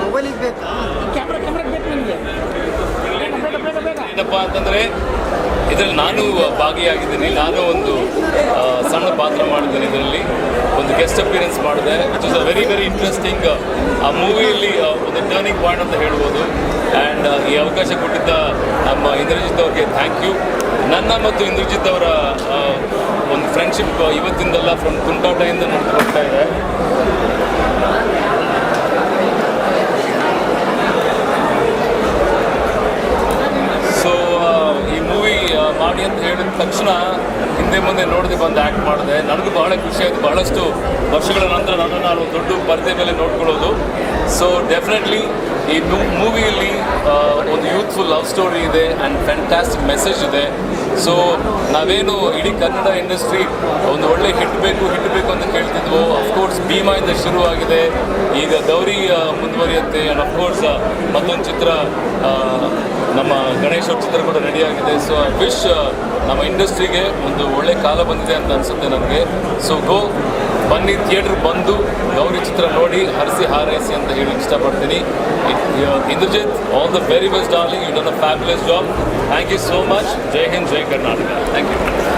ಮೊಬೈಲಿಗೆ ಬೇಕಾ ಕ್ಯಾಮ್ರಾ ಕ್ಯಾಮ್ರಾಗೆ ಬೇಕು ನಿಮಗೆ. ಏನಪ್ಪ ಅಂತಂದರೆ ಇದರಲ್ಲಿ ನಾನು ಭಾಗಿಯಾಗಿದ್ದೀನಿ. ನಾನು ಒಂದು ಸಣ್ಣ ಪಾತ್ರ ಮಾಡಿದ್ದೀನಿ ಇದರಲ್ಲಿ. ಒಂದು ಗೆಸ್ಟ್ ಅಪಿಯರೆನ್ಸ್ ಮಾಡಿದೆ. It is a very very interesting ಆ ಮೂವಿಯಲ್ಲಿ ಒಂದು ಟರ್ನಿಂಗ್ ಪಾಯಿಂಟ್ ಅಂತ ಹೇಳ್ಬೋದು. ಆ್ಯಂಡ್ ಈ ಅವಕಾಶ ಕೊಟ್ಟಿದ್ದ ನಮ್ಮ ಇಂದ್ರಜಿತ್ ಅವ್ರಿಗೆ ಥ್ಯಾಂಕ್ ಯು ನನ್ನ ಮತ್ತು ಇಂದ್ರಜಿತ್ ಅವರ ಒಂದು ಫ್ರೆಂಡ್ಶಿಪ್ ಇವತ್ತಿಂದಲ್ಲ ಫ್ರಮ್ ತುಂಟಾಟದಿಂದ ನಡೆದುಕೊಳ್ತಾ ಇದೆ ಸೊ ಈ ಮೂವಿ ಮಾಡಿ ಅಂತ ಹೇಳಿದ ತಕ್ಷಣ ಹಿಂದೆ ಮುಂದೆ ನೋಡದೆ ಬಂದು ಆ್ಯಕ್ಟ್ ಮಾಡಿದೆ. ನನಗೂ ಬಹಳ ಖುಷಿ ಆಯಿತು. ಬಹಳಷ್ಟು ವರ್ಷಗಳ ನಂತರ ನನ್ನನ್ನು ನಾನು ದೊಡ್ಡ ಪರದೆ ಮೇಲೆ ನೋಡ್ಕೊಳ್ಳೋದು. ಸೊ ಡೆಫಿನೆಟ್ಲಿ ಈ ಮೂವಿಯಲ್ಲಿ ಒಂದು ಯೂತ್ಫುಲ್ ಲವ್ ಸ್ಟೋರಿ ಇದೆ ಆ್ಯಂಡ್ ಫ್ಯಾಂಟಾಸ್ಟಿಕ್ ಮೆಸೇಜ್ ಇದೆ. ಸೊ ನಾವೇನು ಇಡೀ ಕನ್ನಡ ಇಂಡಸ್ಟ್ರಿ ಒಂದು ಒಳ್ಳೆ ಹಿಟ್ ಬೇಕು ಹಿಟ್ ಬೇಕು ಅಂತ ಕೇಳ್ತಿದ್ವು ಅಫ್ಕೋರ್ಸ್ ಭೀಮಾಯಿಂದ ಶುರುವಾಗಿದೆ ಈಗ ಗೌರಿ ಮುಂದುವರಿಯುತ್ತೆ ಆ್ಯಂಡ್ ಅಫ್ಕೋರ್ಸ್ ಮತ್ತೊಂದು ಚಿತ್ರ ನಮ್ಮ ಗಣೇಶ್ ಚಿತ್ರ ಕೂಡ ರೆಡಿಯಾಗಿದೆ ಸೊ ಐ ವಿಶ್ ನಮ್ಮ ಇಂಡಸ್ಟ್ರಿಗೆ ಒಂದು ಒಳ್ಳೆ ಕಾಲ ಬಂದಿದೆ ಅಂತ ಅನಿಸುತ್ತೆ ನಮಗೆ. ಸೊ ಗೋ ಬನ್ನಿ ಥಿಯೇಟ್ರ್ ಬಂದು ಗೌರಿ ಚಿತ್ರ ನೋಡಿ, ಹರಿಸಿ ಹಾರೈಸಿ ಅಂತ ಹೇಳಿ ಇಷ್ಟಪಡ್ತೀನಿ. Indrajit all the very best darling you done a fabulous job thank you so much Jai Hind Jai Karnataka thank you